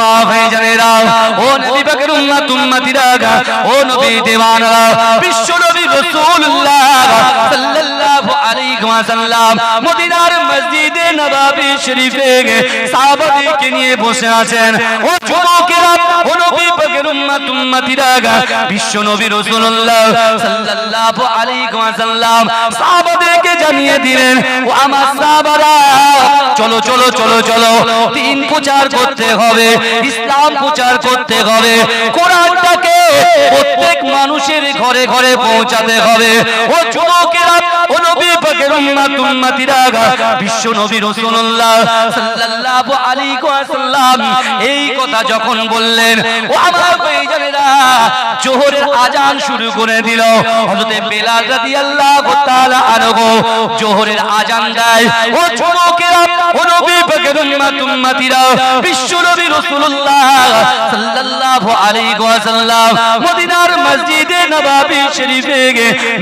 মা ভাইজানেরা ও নবী পাকের উম্মত উম্মতিরা ও নবী দেওয়ানরা বিশ্ব নবী রাসূলুল্লাহ সাল্লাল্লাহু আলাইহি ওয়াসাল্লাম মদিনার মসজিদে নববী শরীফে সাহাবাদেরকে নিয়ে বসে আছেন। ও যুবকেরা, ও নবী পাকের উম্মত উম্মতিরা বিশ্ব নবী রাসূলুল্লাহ সাল্লাল্লাহু আলাইহি ওয়াসাল্লাম সাহাবাদেরকে জানিয়ে দিলেন, ও আমার সাহাবারা, চলো চলো চলো চলো, দিন প্রচার করতে হবে, ইসলাম প্রচার করতে হবে, কোরআনটাকে প্রত্যেক মানুষের ঘরে ঘরে পৌঁছাতে হবে। ও যুবকেরা, ও নবী পাকের উম্মত, উম্মতিরা, বিশ্ব নবী রাসূলুল্লাহ সাল্লাল্লাহু আলাইহি ওয়াসাল্লাম এই কথা যখন বললেন, ও আমার ভাইজানেরা জোহরের আজান শুরু করে দিল। হযরতে বেলাল রাদিয়াল্লাহু তাআলা আনহু জোহরের আজান দেয়। ও ও নবী বিশ্ব নবী রাসূলুল্লাহ সাল্লাল্লাহু আলাইহি মদিনার মসজিদে নববী শরীফে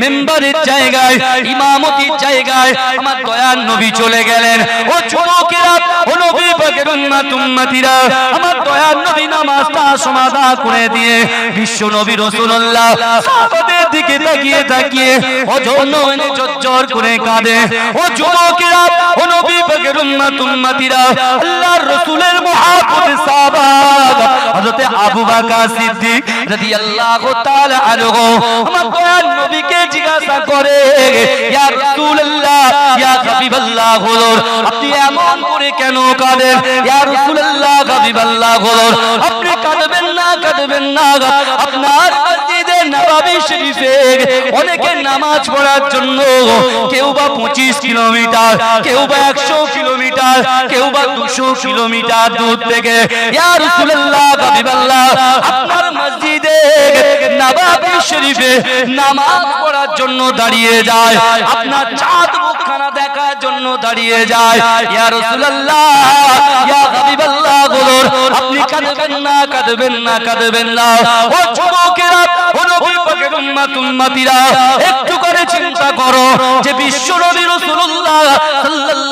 মিম্বরের জায়গায়, ইমামতির জায়গায় আমার দয়ার নবী চলে গেলেন। ও যুবকেরা ও নবী পাকের উম্মত, উম্মতিরা, আমার দয়ার নবী নামাজটা সমাধা করে দিয়ে বিশ্ব নবী রাসূলুল্লাহ সাহাবাদের দিকে তাকিয়ে তাকিয়ে ও জন্য জজ্জর করে কাঁদে। ও যুবকেরা, ও নবী পাকের উম্মত, উম্মতিরা, আল্লাহর রাসূলের মহাপতি সাহাবা। হযরতে আবু বকর সিদ্দিক রাদিয়াল্লাহু তাআলা আনহু, আমার দয়ার নবীকে জিজ্ঞাসা করে, ইয়া রাসূলুল্লাহ, ইয়া হাবিবাল্লাহ হুজুর, আপনি এমন করে কেন কাঁদেন? ইয়া রাসূলুল্লাহ, হাবিবাল্লাহ হুজুর, আপনি কাঁদবেন না কাঁদবেন না আপনার মসজিদে শরীফে অনেকে নামাজ পড়ার জন্য কেউ বা পঁচিশ কিলোমিটার, কেউ বা একশো কিলোমিটার, কেউ বা দুশো কিলোমিটার দূর থেকে, ইয়া রাসূলুল্লাহ, হাবিবাল্লাহ, আপনার মসজিদে নববী শরীফে নামাজ পড়ার জন্য দাঁড়িয়ে যায়। আপনার চাঁদ মুখখানা দেখার জন্য দাঁড়িয়ে যায়। ইয়া রাসূলুল্লাহ, ইয়া হাবিবাল্লাহ বলুন, আপনি কাঁদবেন না কাঁদবেন না কাঁদবেন না। ও যুবকেরা, ও নবী পাকের উম্মত, উম্মতিরা, একটু করে চিন্তা করো যে বিশ্ব নবী রাসূলুল্লাহ সাল্লাল্লাহু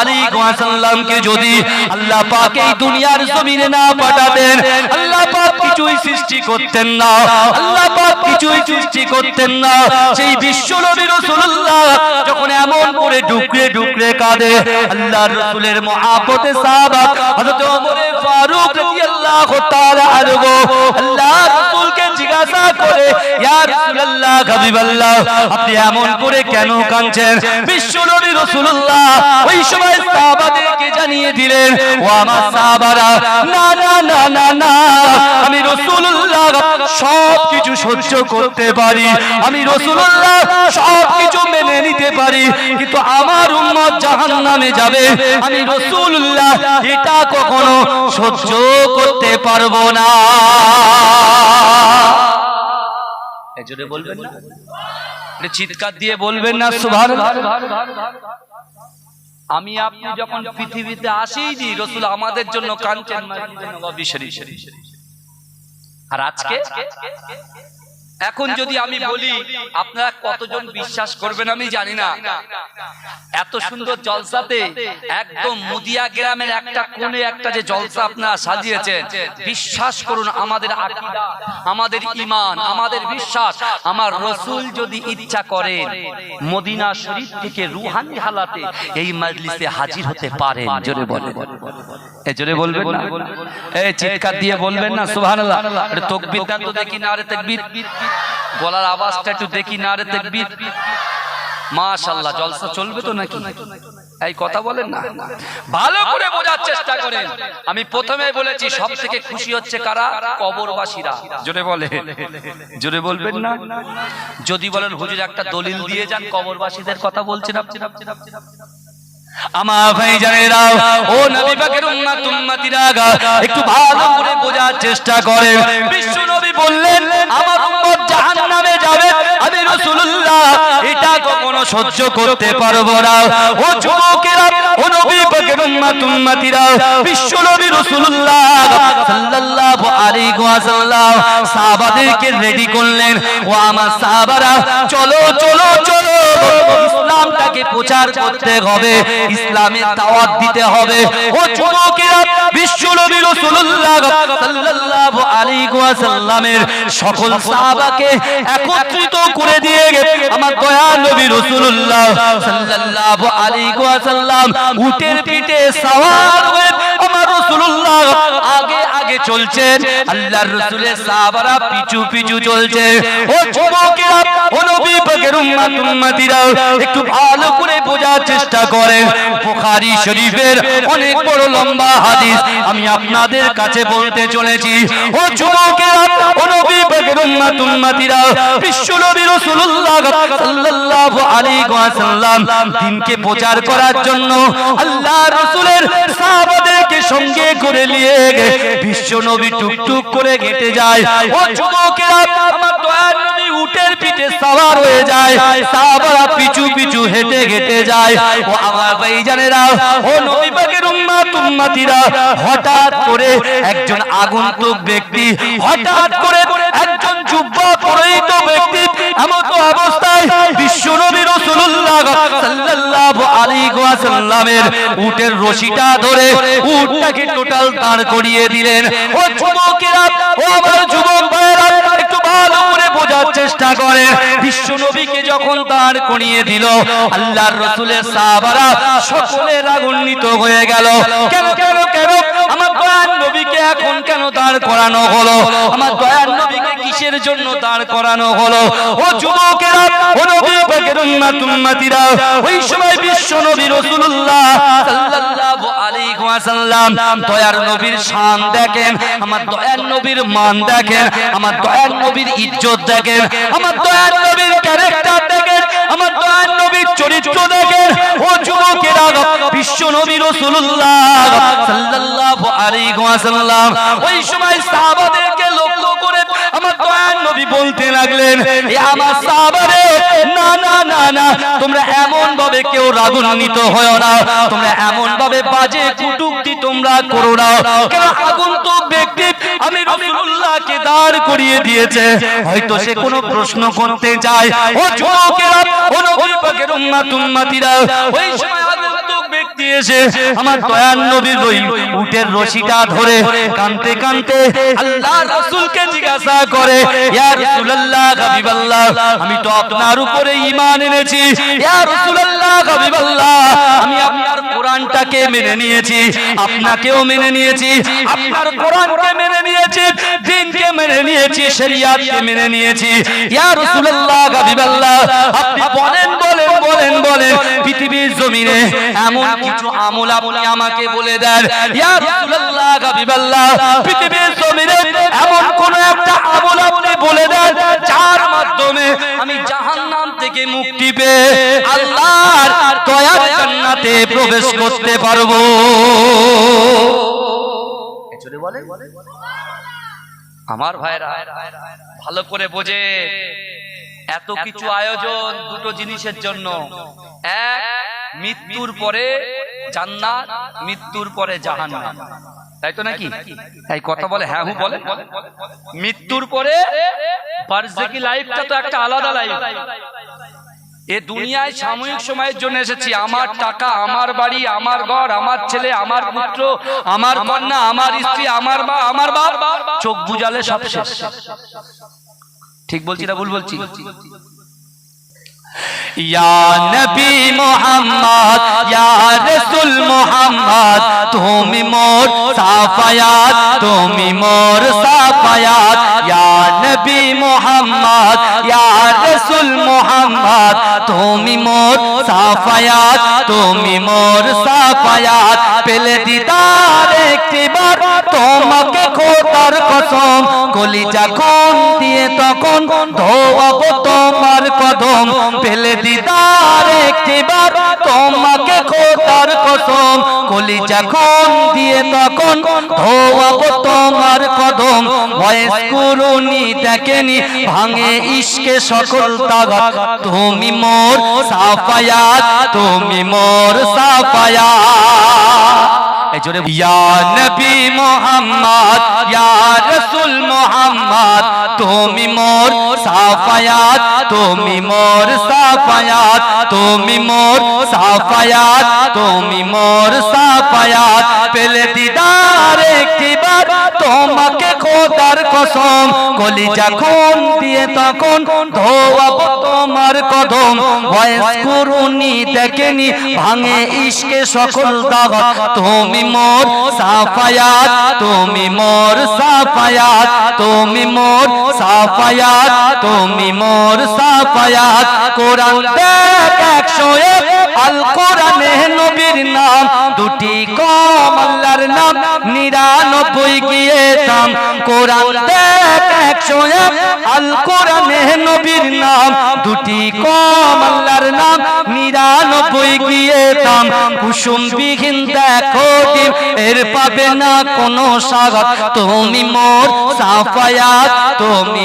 আলাইহি ওয়াসাল্লামকে যদি আল্লাহ পাক এই দুনিয়ার জমিনে না পাঠাতেন, আল্লাহ পাক কিছুই সৃষ্টি করতেন না। আল্লাহ পাক কিছুই সৃষ্টি করতেন না। সেই বিশ্ব নবী রাসূলুল্লাহ যখন এমন করে ডুকরে ডুকরে কাঁদে, আল্লাহর রাসূলের মহাব্বতে সাহাবা হযরত ওমর ফারুক রাদিয়াল্লাহু তাআলা আনহু আল্লাহর রাসূলকে জিজ্ঞাসা করে, ইয়া রাসূলুল্লাহ, হাবিবাল্লাহ, আপনি এমন করে কেন কাঁদছেন? বিশ্ব নবী রাসূলুল্লাহ ওই সময় সাহাবাদেরকে জানিয়ে দিলেন, ও আমার সাহাবারা, না না না না না, আমি রাসূলুল্লাহ সব কিছু সহ্য করতে পারি, আমি রাসূলুল্লাহ সব কিছু মেনে নিতে পারি, কিন্তু আমার উম্মত জাহান্নামে যাবে, আমি রাসূলুল্লাহ এটা কখনো সহ্য করতে পারব না। বলবেন না? চিৎকার দিয়ে বলবেন না? সুভান আমি আপনি যখন পৃথিবীতে আসিনি রসুল আমাদের জন্য কাঞ্চন আর আজকে? এখন যদি আমি বলি আপনারা কতজন বিশ্বাস করবেন আমি জানি না। এত সুন্দর জলসাতে একদম মুদিয়া গ্রামের একটা কোণে একটা যে জলসা আপনারা সাজিয়েছেন বিশ্বাস করুন আমাদের আমাদের ইমান আমাদের বিশ্বাস আমার রসুল যদি ইচ্ছা করেন মদিনা শরীফ থেকে রুহানি হালাতে এই মজলিসে হাজির হতে পারেন জোরে বলে এ জোরে বলবেন না? এই চিৎকার দিয়ে বলবেন না সুবহানাল্লাহ। আরে তাকবীর দেন তো দেখি না আরে তাকবীর। গলার আওয়াজটা একটু দেখি না আরে তাকবীর। মাশাআল্লাহ জলসা চলবে তো নাকি? এই কথা বলেন না। ভালো করে বোঝার চেষ্টা করেন। আমি প্রথমে বলেছি সব থেকে খুশি হচ্ছে কারা? কবরবাসীরা। জোরে বলে। জোরে বলবেন না? যদি বলেন হুজুর একটা দলিল দিয়ে যান কবরবাসীদের কথা বলছেন আপনি। আমার ভাই জানেরা ও নবী পাকের উম্মত একটু ভালো করে বোঝার চেষ্টা করে। বিশ্ব নবী বললেন, আমার উম্মত আমি রাসূলুল্লাহ এটা কখনো সহ্য করতে পারব না। ও যুবকেরা, ও নবী পাকের উম্মত উম্মতিরা, বিশ্ব নবী রাসূলুল্লাহ সাল্লাল্লাহু আলাইহি ওয়াসাল্লাম সাহাবাদেরকে রেডি করলেন। ও আমার সাহাবারা, চলো চলো চলো, ইসলামটাকে প্রচার করতে হবে ইসলামের দাওয়াত দিতে হবে। ও যুবকেরা, বিশ্ব নবী রাসূলুল্লাহ সাল্লাল্লাহু আলাইহি ওয়াসাল্লামের সকল সাহাবাকে একত্রিত করে দিয়ে আমার দয়া নবী রাসূলুল্লাহ সাল্লাল্লাহু আলাইহি ওয়াসাল্লাম উটের পিঠে সওয়ার হয়ে আমার রাসূলুল্লাহ আগে আগে চলছেন। আল্লাহর রাসূলের সাহাবারা পিছু পিছু চলছে। ও যুবকেরা, ও নবী পাকের উম্মত উম্মতিরা, একটু ভালো করে বোঝার চেষ্টা করেন। বুখারী শরীফের অনেক বড় লম্বা হাদিস আমি আপনাদের কাছে বলতে চলেছি, ও যুবকেরা, ও নবী উম্মত, উম্মতিরা বিশ্ব নবী রাসূলুল্লাহ সাল্লাল্লাহু আলাইহি ওয়াসাল্লাম দিনকে প্রচার করার জন্য আল্লাহর রাসূলের সাহাবাদেরকে সঙ্গে করে নিয়ে বিশ্ব নবী টুকটুক করে হেঁটে যায়। ও যুবকেরা, আমার দয়ার হয়ে যায় পিছু পিছু হেঁটে হেঁটে যায়। ও আমার ভাইজানেরা, ও নবী পাকের হঠাৎ করে একজন আগন্তুক ব্যক্তি, হঠাৎ করে একজন ব্যক্তি এমন অবস্থায় বিশ্ব নবী রাসূলুল্লাহ সাল্লাল্লাহু আলাইহি উটের রশিটা ধরে উটটাকে টোটাল দাঁড় করিয়ে দিলেন। ও যুবকেরা, ও আমার যুবক ভাইয়েরা, একটু ভালো বোঝার চেষ্টা করে। বিশ্ব নবীকে যখন দাঁড় করিয়ে দিল, আল্লাহর রসুলের সাহাবারা সকলে রাগান্বিত হয়ে গেল। কেন কেন কেন? আমার দয়ার নবীকে এখন কেন দাঁড় করানো হলো? আমার দয়ার নবীকে কিসের জন্য দাঁড় করানো হলো? ও যুবকেরা, ও নবী পাকের উম্মত, উম্মতিরা, ওই সময় বিশ্ব নবী রাসূলুল্লাহ সাল্লাল্লাহু আলাইহি ওয়াসাল্লাম দয়ার নবীর শান দেখেন, আমার দয়ার নবীর মান দেখেন, আমার দয়ার নবীর ইজ্জত দেখেন আমার দয়ার নবীর ক্যারেক্টার দেখেন আমার দয়ার নবীর চরিত্র দেখেন ও যুবকেরা, বিশ্ব নবী রাসূলুল্লাহ সাল্লাল্লাহু আলাইহি ওয়াসাল্লাম, ওই সময় সাহাবাদেরকে লক্ষ্য করে আমার দয়ার নবী বলতে লাগলেন, এ আমার সাহাবারে, না না না না, তোমরা এমন ভাবে কেউ রাগান্বিত হয় না, তোমরা এমন ভাবে বাজে কুটুক্তি তোমরা করো না। কেন আগন্তুক ব্যক্তি আমি দাঁড় করিয়ে দিয়েছে। হয়তো সে কোনো প্রশ্ন করতে চায়। ও যুবকেরা, ও ওই সময় আমার দয়ার নবীর ওই উটের রশিটা ধরে কানতে কানতে আল্লাহ রাসূলকে জিজ্ঞাসা করে, ইয়া রাসূলুল্লাহ, হাবিবাল্লাহ, আমি তো আপনার উপরে ঈমান এনেছি। ইয়া রাসূলুল্লাহ, হাবিবাল্লাহ, আমি আপনার কোরআনটাকে মেনে নিয়েছি, আপনাকেও মেনে নিয়েছি, আপনার কোরআনকে মেনে নিয়েছি। দিনকে মেনে নিয়েছি, শরিয়াতকে মেনে নিয়েছি। ইয়া রাসূলুল্লাহ, হাবিবাল্লাহ, আপনি বলেন বলেন বলেন বলেন, পৃথিবীর জমিনে এমন কিছু আমল আপনি আমাকে বলে দেন। ইয়া রাসূলুল্লাহ, হাবিবাল্লাহ, পৃথিবীর জমিনে এমন কোন একটা আমল আপনি বলে দেন, যার মাধ্যমে আমি জাহান্নাম থেকে মুক্তি পেয়ে আল্লাহর দয়ার জান্নাতে প্রবেশ করতে পারব। বলে আমার ভাইরা, ভালো করে বোঝে। এত কিছু আয়োজন দুটো জিনিসের জন্য। এক, মৃত্যুর পরে জান্নাত, মৃত্যুর পরে জাহান্নাম। তাই তো নাকি? তাই কথা বলে হ্যাঁ হু, বলে। মৃত্যুর পরে লাইফটা তো একটা আলাদা লাইফ এ দুনিয়ায় সাময়িক সময়ের জন্য এসেছি। আমার টাকা আমার বাড়ি আমার ঘর আমার ছেলে আমার পুত্র আমার কন্যা আমার স্ত্রী আমার মা আমার বাপ চোখ বুঝালে সব শেষ। ঠিক বলছি না ভুল বলছি? তুমি মোর সাফায়াত তুমি মোর সাফায়াত। ইয়া নবী মোহাম্মদ, ইয়া রাসূল মোহাম্মদ, তুমি মোর সাফায়াত, তুমি মোর সাফায়াত। পেলে দিদার একটিবার, তোমাকে খোদার কসম, কলিজা কোন দিয়ে তখন ধোয়াবো তোমার কদম। পেলে দিদার একটিবার, তোমাকে খোদার কসম, কলিজা কোন দিয়ে তখন ধোয়াবো তোমার কদম। ভয়েস করুনি দেখেনি, ভাঙে ইশকে সকল তাগত তুমি মোর সাফায়াত তুমি মোর সাফায়াত। জোরে মোহাম্মদ মোহাম্মদ, তুমি মোর সাফায়াত, তুমি মোর সাফায়াত, তুমি মোর সাফায়াত, তুমি মোর সাফায়াত। পেলে দিদার তোমাকে খোদার কসম, কলিজা খুন দিয়ে তখন ধোয়াব তোমার কদম। দেখেনি, ভাঙে ইশকে সকল দাগত তুমি মোর সাফায়াত, তুমি মোর সাফায়াত, তুমি মোর সাফায়াত, তুমি মোর সাফায়াত। কোরআন দেখ একশো এক আল কোরআনে নবীর নাম। দুটি কম আল্লাহর নাম, নিরানব্বই গিয়ে দাম। কোরআন দেখ এক আল কোরআনে নাম। দুটি কম আল্লাহর নাম, নিরানব্বই গিয়ে কুসুম বিহীন দেখো পাবে না কোনো স্বাগত। তুমি সাফায়াত তুমি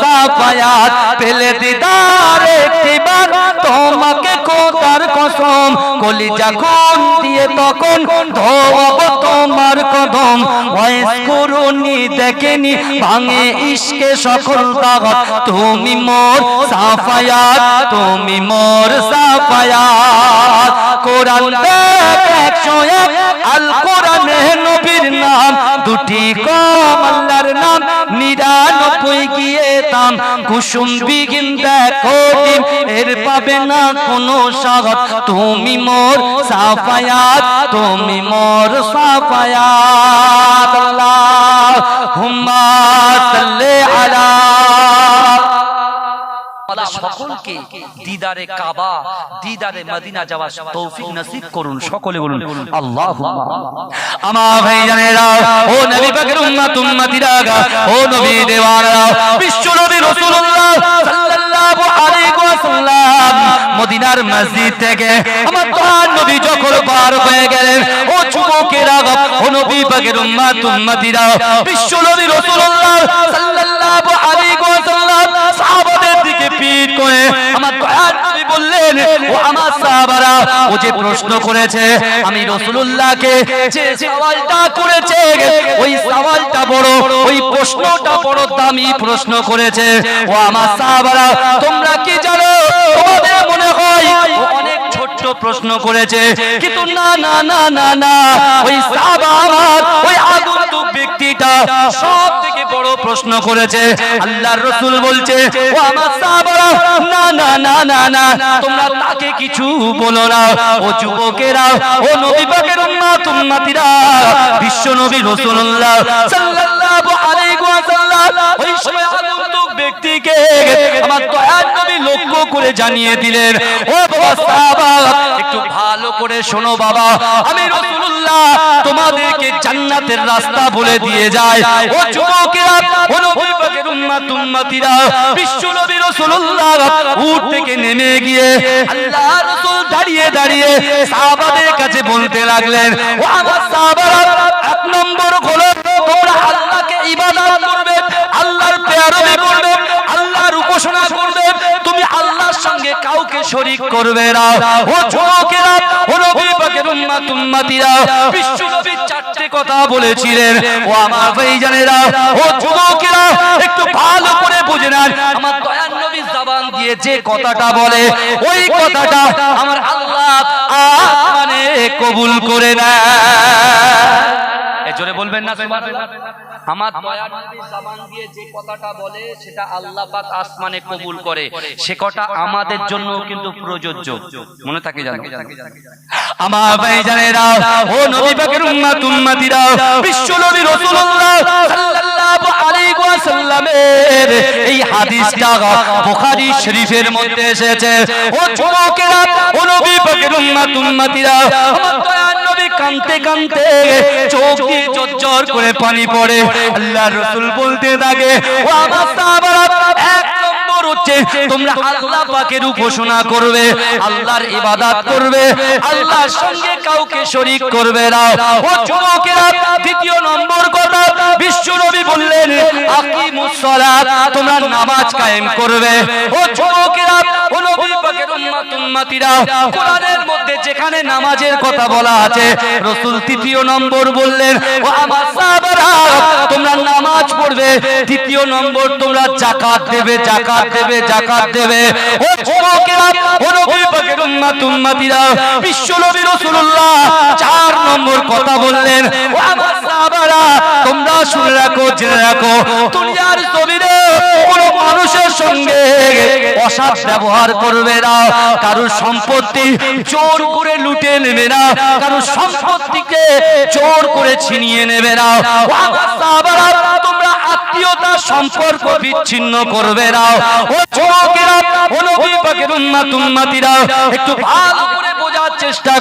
সাফায়াত। পেলে দিদার একটিবার তোমাকে কোতার কসম, কলিজা খুন দিয়ে তখন ধোয়াব তোমার কদম। ভয়েস করুনি দেখেনি, ভাঙে ইশকে সকল তাগত তুমি মোর সাফায়াত, তুমি মোর সাফায়াত। কোরআন দেখ আল কোরআনে নবীর নাম। দুটি কম আল্লাহর নাম নিরানব্বই গিয়ে কুসুম বিগিন দেখো এর পাবে না কোনো স্বাগত তুমি মোর সাফায়াত, তুমি মোর সাফায়াত, আল্লাহ। হুম্মা সাল্লি আলা আমাদের সকলকে দিদারে কাবা, দিদারে মদিনা যাওয়ার তৌফিক নসিব করুন। সকলে বলুন আল্লাহুম্মা আমার ভাইজানেরা, ও নবী পাকের উম্মত, উম্মতিরা ও নবী দেওয়ারা বিশ্ব নবী রাসূলুল্লাহ সাল্লাল্লাহু আলাইহি ওয়াসাল্লাম মদিনার মসজিদ থেকে আমার প্রাণ নবী যখন পার হয়ে গেলেন, ও যুবকেরা ও নবী পাকের উম্মত, উম্মতিরা বিশ্ব নবী রাসূলুল্লাহ সাল্লাল্লাহু আলাইহি ওয়াসাল্লাম সাহাবাদের দিকে পিট করে আমার দয়ার নবী বললেন, ও আমার সাহাবারা, ও যে প্রশ্ন করেছে, আমি রাসূলুল্লাহকে যে সওয়ালটা করেছে, ওই সওয়ালটা বড়, ওই প্রশ্নটা বড় দামি প্রশ্ন করেছে। ও আমার সাহাবারা, তোমরা কি জানো তোমাদের মনে হয় ও অনেক ছোট্ট প্রশ্ন করেছে কিন্তু না না না না না, ওই সাহাবা আমার ওই আগন্তুক ব্যক্তিটা সব থেকে বড় প্রশ্ন করেছে। আল্লাহর রসুল বলছে, ও আমার সাহাবারা, না না না না না, তোমরা তাকে কিছু বলো না। ও যুবকেরা, ও নবী পাকের উম্মত, উম্মতিরা, বিশ্ব নবী রাসূলুল্লাহ সাল্লাল্লাহু আলাইহি রাসূলুল্লাহ তোমাদেরকে জান্নাতের রাস্তা বলে দিয়ে যায় ও থেকে নেমে গিয়ে আল্লাহ দাঁড়িয়ে দাঁড়িয়ে সাহাবাদের কাছে বলতে লাগলেন এক নম্বর হলো ইবাদত করবে, আল্লাহর পেয়ারবি করবে, আল্লাহর উপাসনা করবে, তুমি আল্লাহর সঙ্গে কাউকে শরীক করবে না। ও যুবকেরা, ও নবী পাকের উম্মত, উম্মতিরা বিশ্ব চারটি কথা বলেছিলেন। ও আমার ভাইজানেরা ও যুবকেরা, একটু ভালো করে বুঝে নেন। আমার দয়ার নবী জবান দিয়ে যে কথাটা বলে, ওই কথাটা আমার আল্লাহ মানে কবুল করে এ জোরে বলবেন না আমার দয়ার নবী জবান দিয়ে যে কথাটা বলে সেটা আল্লাহ পাক আসমানে কবুল করে। সে কথা আমাদের জন্য কিন্তু প্রযোজ্য। মনে থাকে জানো? আমার ভাইজানেরা ও নবী পাকের উম্মত উম্মতিরা বিশ্ব নবী রাসূলুল্লাহ সাল্লাল্লাহু আলাইহি ওয়াসাল্লামের এই হাদিসটা বুখারী শরীফের মধ্যে এসেছে। ও যুবকেরা ও নবী পাকের উম্মত উম্মতিরা আমার দয়ার নবী কানতে কানতে চোখ দিয়ে জর্জর করে পানি পড়ে। আল্লাহ রসুল বলতে থাকে নম্বর হচ্ছে, তোমরা আল্লাহ পাকের উপাসনা করবে, আল্লাহর ইবাদত করবে, আল্লাহর সঙ্গে কাউকে শরীক করবে না। ও যুবকেরা, দ্বিতীয় নম্বর কথা বিশ্ব নবী বললেন, আকিমুস সালাত, তোমরা নামাজ কায়েম করবে। ও যুবকেরা, ও নবী পাকের উম্মত, উম্মতিরা, কোরআনের মধ্যে যেখানে নামাজের কথা বলা আছে, রাসূল তৃতীয় নম্বর বললেন, ও আমার সাহাবারা, তোমরা নামাজ পড়বে। তৃতীয় নম্বর, তোমরা জাকাত দেবে। জাকাত দেবে, জাকাত দেবে। ও যুবকেরা, ও নবী পাকের উম্মত, উম্মতিরা বিশ্ব নবী রাসূলুল্লাহ নম্বর কথা বললেন। ও আমার সাহাবারা, তোমরা শুনে রাখো, জেনে রাখো, দুনিয়ার জমিনে কোন মানুষের সঙ্গে ব্যবহার করবে না। কারোর সম্পত্তি চোর করে লুটে নেবে না। কারোর সম্পত্তিকে করে ছিনিয়ে নেবে না। ও আমার সাহাবারা আত্মীয়তা সম্পর্ক বিচ্ছিন্ন করবে ও যুবকেরা, ও নবী পাকের একটু ভালো করে বোঝার চেষ্টা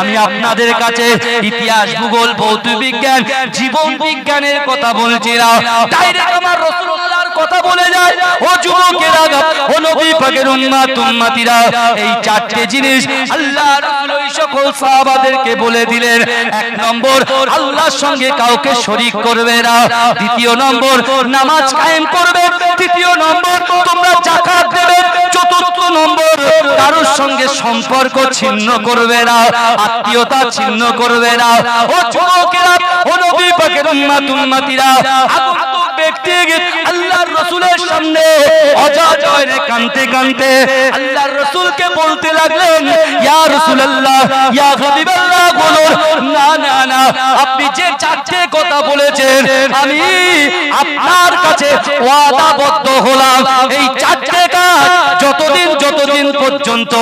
আমি আপনাদের কাছে ইতিহাস, ভূগোল, ভৌত বিজ্ঞান, জীবন বিজ্ঞানের কথা বলছি ডাইরেক্ট আমার কথা বলে যায়। ও যুবকেরা ও নবী পাকের উম্মত উম্মতিরা এই চারটে জিনিস আল্লাহ রাসূল ওই সকল সাহাবাদেরকে বলে দিলেন। এক নম্বর আল্লাহর সঙ্গে কাউকে শরীক করবে না। দ্বিতীয় নম্বর নামাজ কায়েম করবে। তৃতীয় নম্বর তোমরা জাকাত দেবে। চতুর্থ নম্বর কারোর সঙ্গে সম্পর্ক ছিন্ন করবে না আত্মীয়তা ছিন্ন করবে না। ও যুবকেরা ও নবী পাকের উম্মত উম্মতিরা আপনি যে চারটে কথা বলেছেন, আমি আপনার কাছে ওয়াদাবদ্ধ হলাম। এই চারটে কাজ যতদিন যতদিন পর্যন্ত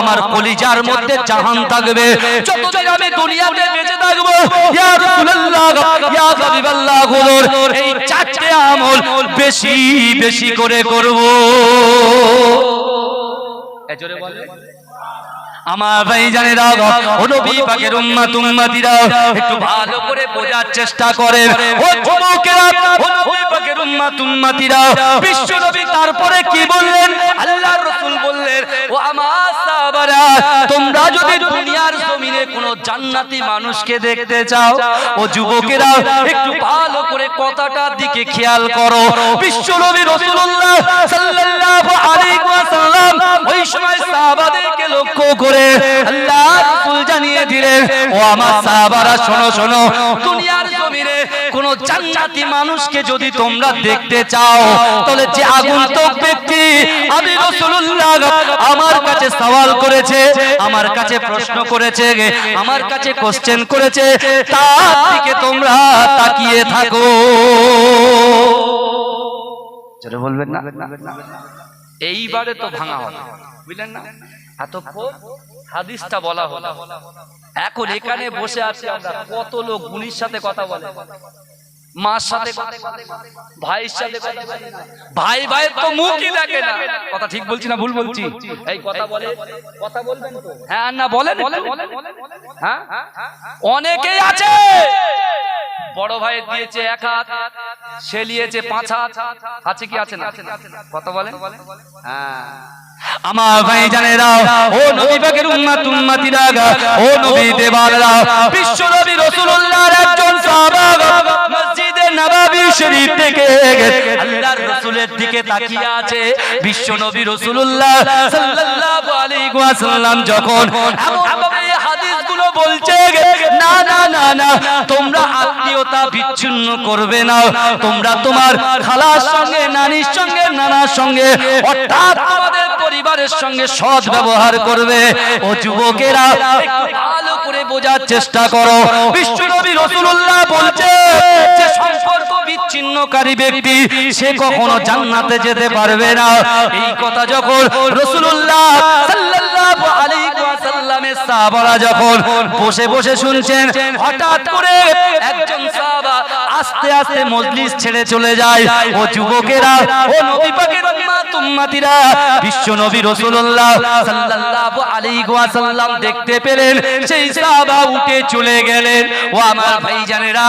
আমার কলিজার মধ্যে জাহান থাকবে, যতদিন আমি দুনিয়াতে বেঁচে থাকব ইয়া রাসূলুল্লাহ ইয়া হাবিবাল্লাহ বলুন এই চারটে আমল বেশি বেশি করে করব। জোরে বলে আমার ভাই জানে রাগ ও নবী পাকের উম্মত উম্মতিরা, একটু ভালো করে বোঝার চেষ্টা করেন। ও যুবকেরা, ও নবী পাকের উম্মত উম্মতিরা, বিশ্ব নবী তারপরে কি বললেন? আল্লাহর রাসূল বললেন, ও আমার সাহাবারা, তোমরা যদি দুনিয়ার জমিনে কোনো জান্নাতি মানুষকে দেখতে চাও, ও যুবকেরা, একটু ভালো করে কথাটার দিকে খেয়াল করো। বিশ্ব নবী রাসূলুল্লাহ সাল্লাল্লাহু আলাইহি ওয়াসাল্লাম ওই সময় সাহাবাদেরকে লক্ষ্য করে আল্লাহ রাসূল জানিয়ে দিলেন ও আমার সাহাবারা শোনো শোনো দুনিয়ার জমিনে কোন জান্নাতি মানুষকে যদি তোমরা দেখতে চাও তাহলে যে আগন্তুক ব্যক্তি আমি রাসূলুল্লাহ আমার কাছে সওয়াল করেছে আমার কাছে প্রশ্ন করেছে আমার কাছে কোশ্চেন করেছে তার দিকে তোমরা তাকিয়ে থাকো। জোরে বলবেন না? এইবারে তো ভাঙা হবে। বুঝলেন না? হাদিসটা বলা হলো। এখন এখানে বসে আছি আমরা। কত লোক গুনির সাথে কথা বলে। মার সাথে ভাইয়ের সাথে ভাই, ভাইয়ের তো মুখই দেখে না। কথা ঠিক বলছি না ভুল বলছি? এই কথা বলে। কথা বলবেন তো। হ্যাঁ না বলেন। হ্যাঁ? অনেকেই আছে। বড় ভাই দিয়েছে এক হাত, সে নিয়েছে পাঁচ হাত। আছে কি, আছে না? কথা বলেন। হ্যাঁ। আমার ভাই জানেরা ও নবী পাকের উম্মত দাগা ও নবী দেবালরা বিশ্ব নবী রাসূলুল্লাহর একজন সাহাবা মসজিদে নববী শরীফ থেকে আল্লাহর রাসূলের দিকে তাকিয়ে আছে বিশ্ব নবী রাসূলুল্লাহ সাল্লাল্লাহু আলাইহি ওয়াসাল্লাম যখন এমন বলছে, না না না না, তোমরা আত্মীয়তা বিচ্ছিন্ন করবে না। তোমরা তোমার খালার সঙ্গে, নানির সঙ্গে, নানার সঙ্গে, অর্থাৎ পরিবারের সঙ্গে সৎ ব্যবহার করবে। ও যুবকেরা ভালো করে বোঝার চেষ্টা করো। বিশ্বনবী রাসূলুল্লাহ বলছে, যে সম্পর্ক বিচ্ছিন্নকারী ব্যক্তি, সে কখনো জান্নাতে যেতে পারবে না। এই কথা যখন আলাইহি ওয়াসাল্লামের সাহাবারা যখন বসে বসে শুনছেন হঠাৎ করে একজন সাহাবা আস্তে আস্তে মজলিস ছেড়ে চলে যায়। ও যুবকেরা, ও নবী পাকের উম্মত উম্মতিরা বিশ্ব নবী রাসূলুল্লাহ সাল্লাল্লাহু আলাইহি ওয়াসাল্লাম দেখতে পেলেন, সেই সাহাবা উঠে চলে গেলেন। ও আমার ভাইজানেরা,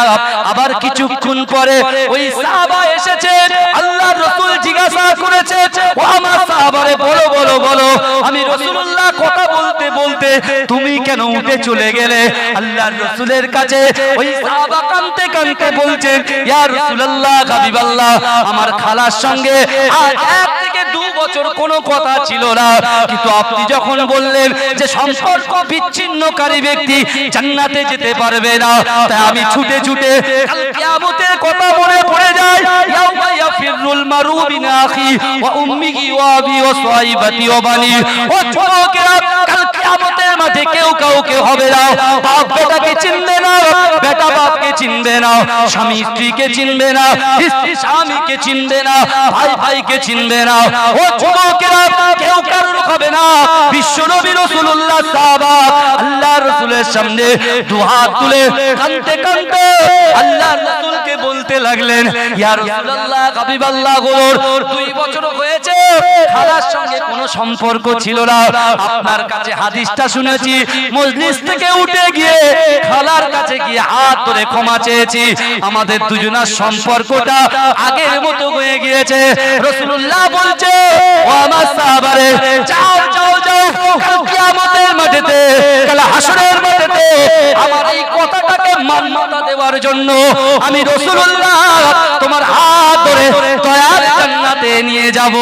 আবার কিছুক্ষণ পরে ওই সাহাবা এসেছে আল্লাহর রাসূল জিজ্ঞাসা করেছে ও আমার সাহাবারে বলো বলো বলো, আমি রাসূলুল্লাহ কথা বলতে বলতে তুমি কেন উঠে চলে গেলে? আল্লাহর রাসূলের কাছে ওই সাহাবা কাঁদতে কাঁদতে বলছেন, ইয়া রাসূলুল্লাহ, হাবিবাল্লাহ, আমার খালার সঙ্গে আর এক থেকে দু বছর কোনো কথা ছিল না। কিন্তু আপনি যখন বললেন যে সম্পর্ক বিচ্ছিন্নকারী ব্যক্তি জান্নাতে যেতে পারবে না, তাই আমি ছুটে ছুটে কিয়ামতের কথা মনে পড়ে যায়, ইয়াউমা ইয়াফিরুল মারু বিনা আখি ওয়া উম্মিহি ওয়া আবি ওয়া সাহিবাতি ওয়া বানি ও যুবকেরা, কাল মাঠে কেউ কাউকে হবে না। বাপ বেটাকে চিনবে না, বেটা বাপকে চিনবে না, স্বামী স্ত্রীকে চিনবে না, স্ত্রী স্বামীকে চিনবে না, ভাই ভাইকে চিনবে না। ও যুবকেরা, কেউ কারোর হবে না। বিশ্ব নবী সাহাবা আল্লাহ সামনে তুলে আল্লাহ বলতে লাগলেন, ইয়া গোর দুই বছর হয়েছে, খালার সঙ্গে কোনো সম্পর্ক ছিল না। আপনার কাছে হাদিসটা শুনেছি, মজলিস থেকে উঠে গিয়ে খালার কাছে গিয়ে হাত ধরে ক্ষমা চেয়েছি। আমাদের দুজনার সম্পর্কটা আগের মতো হয়ে গিয়েছে। রাসূলুল্লাহ বলছে, ও আমার সাহাবারে, যাও যাও যাও কিয়ামতের মাঠেতে, কাল মাঠেতে আমার এই কথাটাকে মান্যতা দেওয়ার জন্য আমি রাসূলুল্লাহ তোমার হাত ধরে দয়ার জান্নাতে নিয়ে যাব।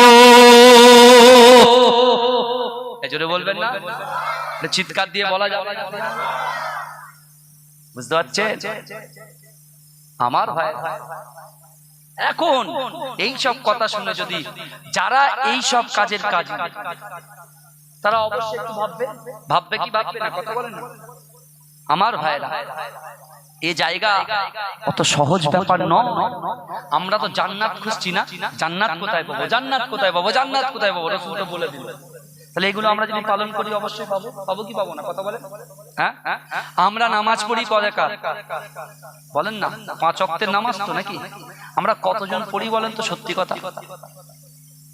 জোরে বলবেন না? চিৎকার দিয়ে বলা যাবে বুঝতে পারছেন? আমার ভাই। এখন এই সব কথা শুনে যদি যারা এই সব কাজের কাজ তারা অবশ্যই ভাববে। ভাববে কি ভাববে না? কথা বলেন আমার ভাইরা এ জায়গা অত সহজ ব্যাপার ন আমরা তো জান্নাত খুঁজছি না। জান্নাত কোথায় পাবো? জান্নাত কোথায় পাবো? জান্নাত কোথায় পাবো? রসুল তো বলে দিল। তাহলে এগুলো আমরা যদি পালন করি অবশ্যই পাবো। পাবো কি পাবো না? কথা বলেন। হ্যাঁ? আমরা নামাজ পড়ি কদেকা বলেন না পাঁচ অক্টের নামাজ তো নাকি? আমরা কতজন পড়ি বলেন তো সত্যি কথা?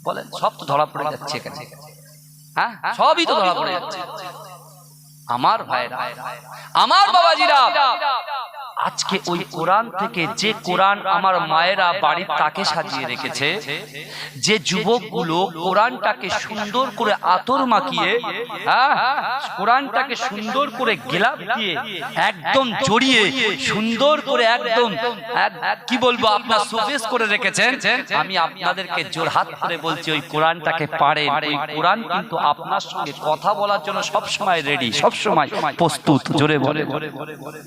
বলেন সব তো ধরা পড়ে যাচ্ছে এখানে। হ্যাঁ? সবই তো ধরা পড়ে যাচ্ছে। আমার ভাইরা আমার বাবাজিরা। আজকে ওই কোরআন থেকে যে কোরআন আমার মায়েরা বাড়ির তাকে সাজিয়ে রেখেছে, যে যুবকগুলো কোরআনটাকে সুন্দর করে আতর মাখিয়ে হ্যাঁ কোরআনটাকে সুন্দর করে গেলাপ দিয়ে, একদম জড়িয়ে, সুন্দর করে একদম কি বলব, আপনার সুফেস করে রেখেছেন। আমি আপনাদেরকে জোর হাত করে বলছি, ওই কোরআনটাকে পারেন। ওই কোরআন কিন্তু আপনার সঙ্গে কথা বলার জন্য সব সময় রেডি সব সময় প্রস্তুত। জোরে বলে বলে বলে বলে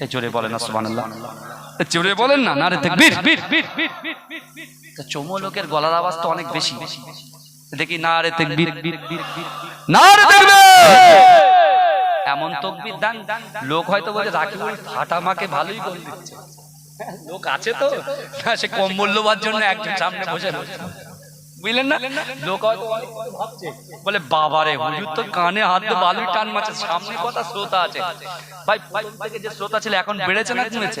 এ জোরে বলেন না সুবহানাল্লাহ জোরে বলেন না তাকবীর তা চমো লোকের গলার আওয়াজ তো অনেক বেশি দেখি তাকবীর নারে তাকবীর এমন তকবির দান লোক হয়তো বলে রাকিবুল ফাটা মাকে ভালোই বল দিচ্ছে লোক আছে তো না, সে কম মূল্যবার জন্য একজন সামনে বসে রয়েছে। বুঝলেন না? লোক ভাবছে। বলে, বাবারে, হুজুর তো কানে হাত দিয়ে বালুর টান মারছে, সামনে কথা শ্রোতা আছে। ভাই ভাই যে শ্রোতা ছিল, এখন বেড়েছে না কমেছে?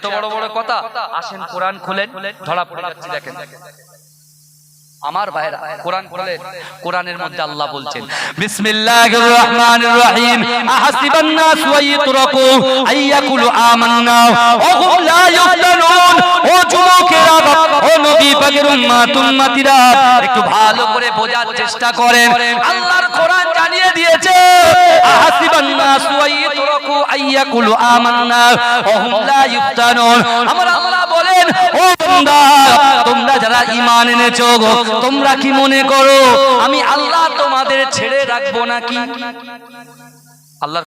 এত বড় বড় কথা? আসেন কোরআন খুলেন ধরা পড়ে যাচ্ছে দেখেন। আমার ভাইরা, কোরআন খুলে কোরআনের মধ্যে আল্লাহ বলছেন বিসমিল্লাহির রহমানির রহিম আহাসিবান নাস আইয়াকুলু আমান্না লা ও যুবকেরা ও নবী পাকের একটু ভালো করে বোঝার চেষ্টা করেন। আল্লাহর কোরআন জানিয়ে দিয়েছে আহাসিবান নাস আইয়াকুলু আমান্না লা আমার আল্লাহ বলেন, ও বান্দা তোমরা যারা ঈমান এনেছো তোমরা কি মনে করো, আমি আল্লাহ তোমাদের ছেড়ে রাখব নাকি? আল্লাহর